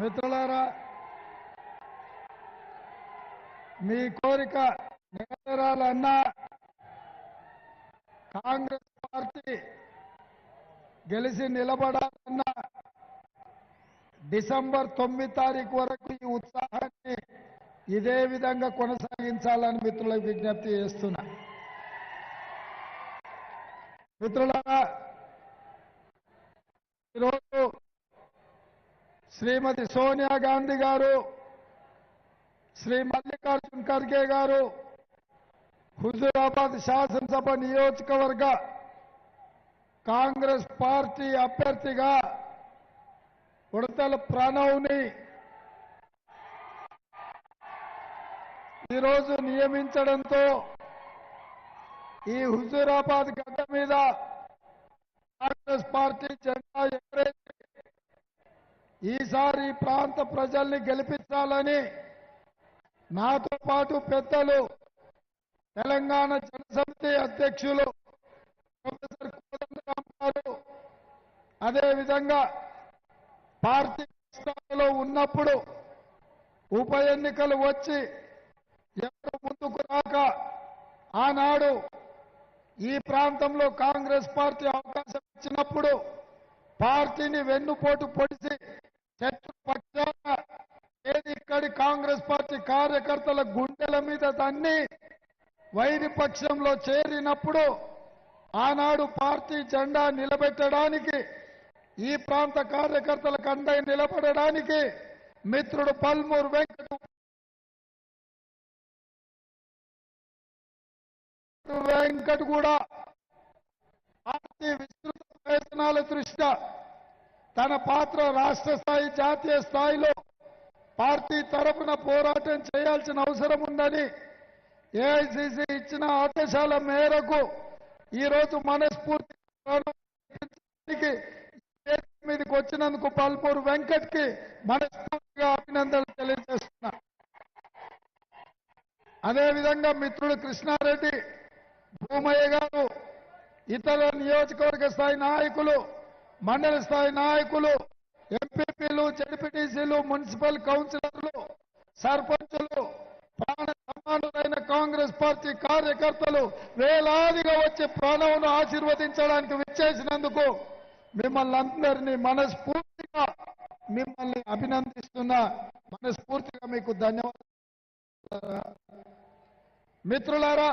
మిత్రులారా మీ కోరిక నెరవేరాలన్నా కాంగ్రెస్ పార్టీ గెలిచి నిలబడాలన్నా డిసెంబర్ తొమ్మిది తారీఖు వరకు ఈ ఉత్సాహాన్ని ఇదే విధంగా కొనసాగించాలని మిత్రులకు విజ్ఞప్తి చేస్తున్నా. మిత్రులారా ఈరోజు శ్రీమతి సోనియా గాంధీ గారు శ్రీ మల్లికార్జున్ ఖర్గే గారు హుజూరాబాద్ శాసనసభ నియోజకవర్గ కాంగ్రెస్ పార్టీ అభ్యర్థిగా ఉడతల ప్రణవ్ని ఈరోజు నియమించడంతో ఈ హుజూరాబాద్ గడ్డ మీద కాంగ్రెస్ పార్టీ జెండా ఎగరేసి ఈసారి ప్రాంత ప్రజల్ని గెలిపించాలని నాతో పాటు పెద్దలు తెలంగాణ జనసమితి అధ్యక్షులు ప్రొఫెసర్ కోదండరాం గారు అదేవిధంగా పార్టీ స్థాయిలో ఉన్నప్పుడు ఉప ఎన్నికలు వచ్చి ఎవరు ముందుకు రాక ఆనాడు ఈ ప్రాంతంలో కాంగ్రెస్ పార్టీ అవకాశం ఇచ్చినప్పుడు పార్టీని వెన్నుపోటు పొడిచి శత్రు పక్షాన ఏది ఇక్కడి కాంగ్రెస్ పార్టీ కార్యకర్తల గుండెల మీద తన్ని వైరి పక్షంలో చేరినప్పుడు ఆనాడు పార్టీ జెండా నిలబెట్టడానికి ఈ ప్రాంత కార్యకర్తల కండై నిలబడడానికి మిత్రుడు పల్మూరు వెంకట వెంకట్ కూడా పార్టీ విస్తృత ప్రయత్నాల దృష్ట్యా తన పాత్ర రాష్ట్ర స్థాయి జాతీయ స్థాయిలో పార్టీ తరపున పోరాటం చేయాల్సిన అవసరం ఉందని ఏఐసిసి ఇచ్చిన ఆదేశాల మేరకు ఈరోజు మనస్ఫూర్తి మీదకి వచ్చినందుకు పల్పూరు వెంకట్కి మనస్ఫూర్తిగా అభినందనలు తెలియజేస్తున్నా. అదేవిధంగా మిత్రుడు కృష్ణారెడ్డి భూమయ్య గారు ఇతర నియోజకవర్గ స్థాయి నాయకులు మండల స్థాయి నాయకులు ఎంపీపీలు జడ్పీటీసీలు మున్సిపల్ కౌన్సిలర్లు సర్పంచులు ప్రాణ సమానులైన కాంగ్రెస్ పార్టీ కార్యకర్తలు వేలాదిగా వచ్చి ప్రణవ్ను ఆశీర్వదించడానికి విచ్చేసినందుకు మిమ్మల్ని అందరినీ మనస్ఫూర్తిగా మిమ్మల్ని అభినందిస్తున్నా మనస్ఫూర్తిగా మీకు ధన్యవాదాలు. మిత్రులారా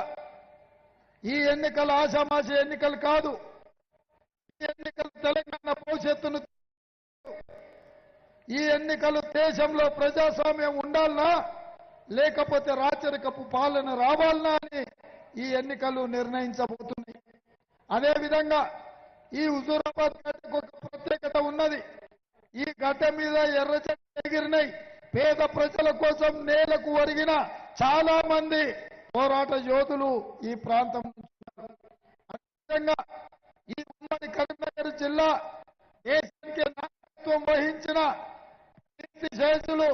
ఈ ఎన్నికలు ఆషామాషి ఎన్నికలు కాదు. ఎన్నికలు తెలంగాణ భవిష్యత్తును ఈ ఎన్నికలు దేశంలో ప్రజాస్వామ్యం ఉండాలనా లేకపోతే రాచరికపు పాలన రావాలనా అని ఈ ఎన్నికలు నిర్ణయించబోతున్నాయి. అదేవిధంగా ఈ హుజూరాబాద్ గడ్డకు ఒక ప్రత్యేకత ఉన్నది. ఈ గడ్డ మీద ఎర్రచెట్లు ఎగిరినై ఎగిరినాయి. పేద ప్రజల కోసం నేలకు ఒరిగిన చాలా మంది పోరాట యోధులు ఈ ప్రాంతం నుంచి ఉన్నారు. అదేవిధంగా జిల్లా దేశానికి నాయకత్వం వహించిన శేషులు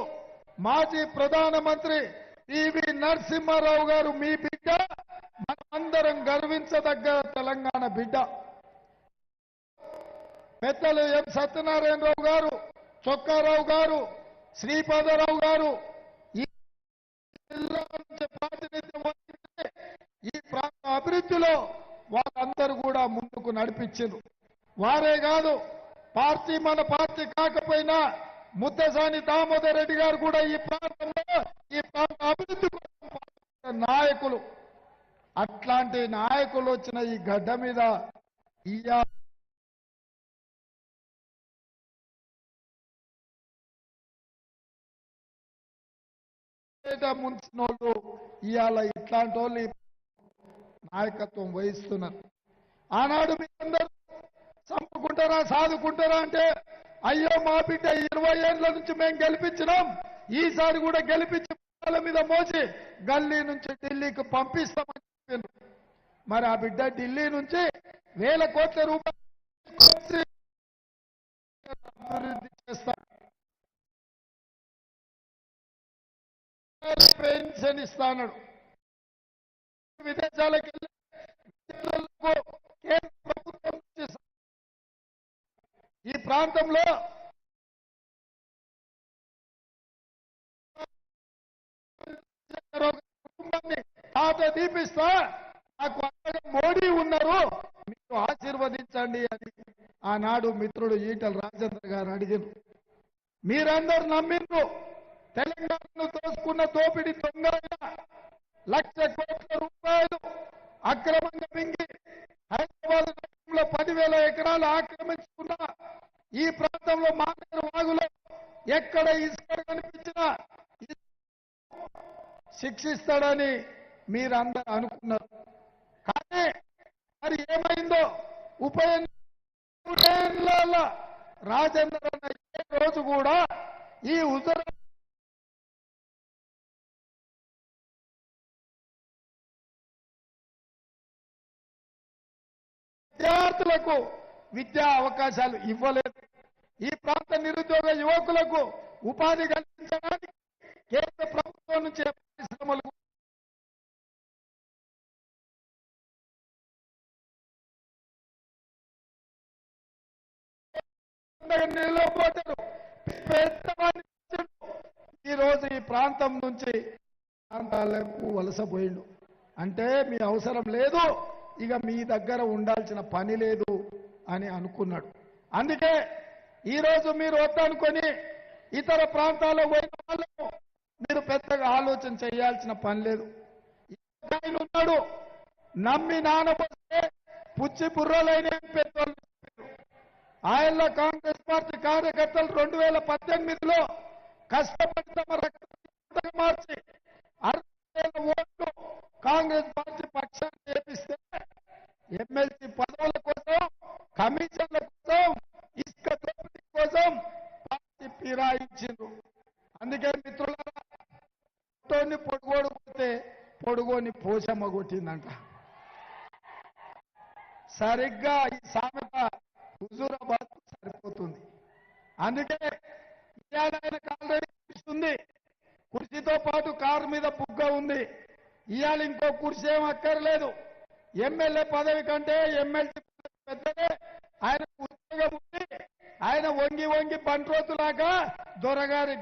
మాజీ ప్రధానమంత్రి పివి నరసింహారావు గారు మీ బిడ్డ మనమందరం గర్వించదగ్గ తెలంగాణ బిడ్డ. పెద్దలు ఎం సత్యనారాయణరావు గారు చొక్కారావు గారు శ్రీపాదరావు గారు ఈ జిల్లా ప్రాతినిధ్యం వహించి ఈ ప్రాంత అభివృద్ధిలో వాళ్ళందరూ కూడా ముందుకు నడిపించారు వారే కాదు పార్టీ మన పార్టీ కాకపోయినా ముద్దసాని దామోదర్ రెడ్డి గారు కూడా ఈ ప్రాంతంలో ఈ ప్రాంత అభివృద్ధి నాయకులు. అట్లాంటి నాయకులు వచ్చిన ఈ గడ్డ మీద ముంచినోళ్ళు పేద ఇవాళ ఇట్లాంటి వాళ్ళు నాయకత్వం వహిస్తున్నారు. ఆనాడు మీరందరూ చంపుకుంటారా సాదుకుంటారా అంటే అయ్యో మా బిడ్డ ఇరవై ఏళ్ళ నుంచి మేము గెలిపించినాం ఈసారి కూడా గెలిపించి మీద మోసి గల్లీ నుంచి ఢిల్లీకి పంపిస్తామని చెప్పిండ్రు మరి ఆ బిడ్డ ఢిల్లీ నుంచి వేల కోట్ల రూపాయలు అభివృద్ధి చేస్తారు పెన్షన్ ఇస్తాడు విదేశాలకు వెళ్ళి ప్రాంతంలో కుటుంబాన్ని తాత దీపిస్తా నాకు అండగా మోడీ ఉన్నారు మీరు ఆశీర్వదించండి అని ఆనాడు మిత్రుడు ఈటల రాజేంద్ర గారు అడిగారు. మీరందరూ నమ్మిండ్రు తెలంగాణను తోసుకున్న తోపిడి తొందరగా లక్ష కోట్ల రూపాయలు అక్రమంగా శిక్షిస్తాడని మీరందరూ అనుకున్నారు. కానీ మరి ఏమైందో ఉప ఎన్నికల రాజేంద్ర అన్న ఏ రోజు కూడా ఈ ఉత్తర విద్యార్థులకు విద్యా అవకాశాలు ఇవ్వలేదు. ఈ ప్రాంత నిరుద్యోగ యువకులకు ఉపాధి కల్పించడానికి కేంద్ర ప్రభుత్వం నుంచి పరిశ్రమలు నిలబడ్డారు ఈరోజు ఈ రోజు ఈ ప్రాంతం నుంచి ప్రాంతాలకు వలసపోయిండు అంటే మీ అవసరం లేదు ఇక మీ దగ్గర ఉండాల్సిన పని లేదు అని అనుకున్నాడు. అందుకే ఈరోజు మీరు వద్దనుకొని ఇతర ప్రాంతాల్లో పోయిన వాళ్ళకు మీరు పెద్దగా ఆలోచన చేయాల్సిన పని లేదు. ఆయన ఉన్నాడు. నమ్మి నానబోస్తే పుచ్చి బుర్రలైన పెద్దోళ్ళు ఆయనలో కాంగ్రెస్ పార్టీ కార్యకర్తలు రెండు వేల పద్దెనిమిదిలో కష్టపడి తమ రక్తం మార్చి అరవై ఓట్లు కాంగ్రెస్ పొడుగోడిని పొడుగోడు కొడితే పొడుగోని పోచమ్మ కొట్టిందంట. సరిగ్గా ఈ సామెత హుజూరాబాద్ సరిపోతుంది. అందుకే ఇవాళ ఆయనకు ఆల్రెడీ ఉంది కుర్చీతో పాటు కారు మీద బుగ్గ ఉంది. ఇవాళ ఇంకో కుర్చీ ఏం అక్కర్లేదు. ఎమ్మెల్యే పదవి కంటే ఎమ్మెల్సీ పదవి పెద్దదే. ఆయన ఉద్యోగం ఉంది. ఆయన వంగి వంగి బంట్రోతులాగా దొరగారి